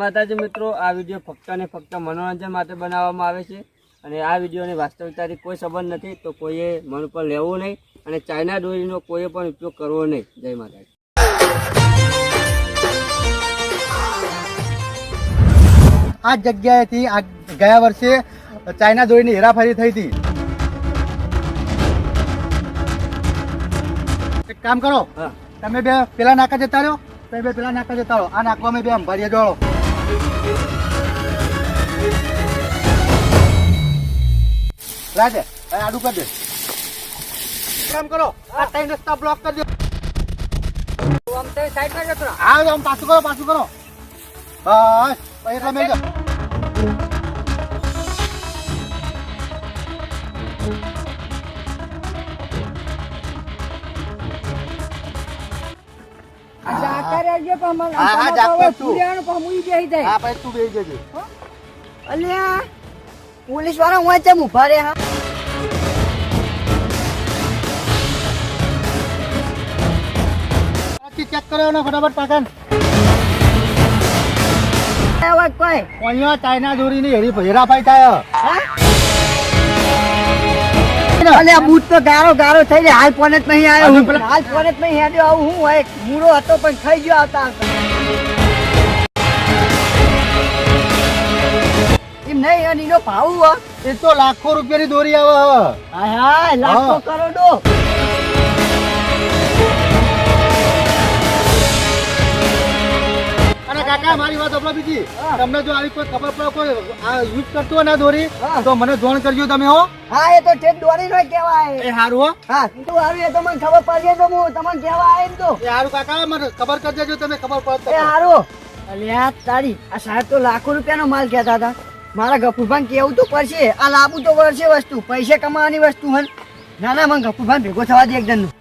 માતાજી મિત્રો આ વીડિયો ફક્ત અને ફક્ત મનોરંજન માટે બનાવવામાં આવે છે અને આ વિડીયોની વાસ્તવિકતાથી કોઈ સંબંધ નથી તો કોઈએ મન પર લેવું નહીં અને ચાઇના ડોરીનો કોઈએ પણ ઉપયોગ કરવો નહીં. જય માતાજી. આ જગ્યાએથી આ ગયા વર્ષે ચાઇના દોરીની હેરાફેરી થઈ હતી. એક કામ કરો તમે બે પેલા નાકા જતા રહ્યો તમે બે પેલા નાકા જતા રહો. આ નાકવા અમે બે અંબારીએ દોડો રાજે આડું કરી દે. કામ કરો. આ ત્રણ રસ્તા બ્લોક કરી દો. હા હવે આમ પાછું કરો પાછું કરો. બસ એટલે મેળ હા, હા, જાગતો છું. હા પછી તું બેસી જજે. અલ્યા પોલીસવાળા હું આજે ઊભા રે હા પાછી ચેક કરો ને ફટાફટ પાકન. કોઈ. અહીંયા ચાઇના દોરીની હેરી હેરાફાઈ થાય. અલ્યા બૂટ તો ગારો ગારો થઈ ગયો હાલ ફોન જ નહીં આવ્યો હું. હાલ જ નહીં હેડ્યો આવું હું હોય? મૂળો હતો પણ થઈ ગયો આવતા આવતા. એમ નહીં અને એનો ભાવ હો. એ તો લાખો રૂપિયાની દોરી આવે હા હાય હાય લાખો કરોડો. કાકા મારી વાત સાંભળો બીજી હા. તમને જો આવી કોઈ ખબર પડે કોઈ આ યુઝ કરતું હોય ને દોરી હા. તો મને જોણ કરજો તમે હો હા એ તો ઠેઠ દોરી નો કહેવાય એ હારું હો હા તું આવ્યું એ તો મને ખબર પડી તો હું તમને કહેવા તો એ હારું કાકા મને ખબર કરી દેજો તમે ખબર પડે એ હારું અલ્યા તારી આ સાહેબ તો લાખો રૂપિયાનો માલ કહેતા હતા મારા ગફુભાન કેવું તો પડશે આ લાવવું તો પડશે વસ્તુ પૈસા કમાવાની વસ્તુ હન ના ના મને ગફુભાન ભેગો થવા દે એક જણનું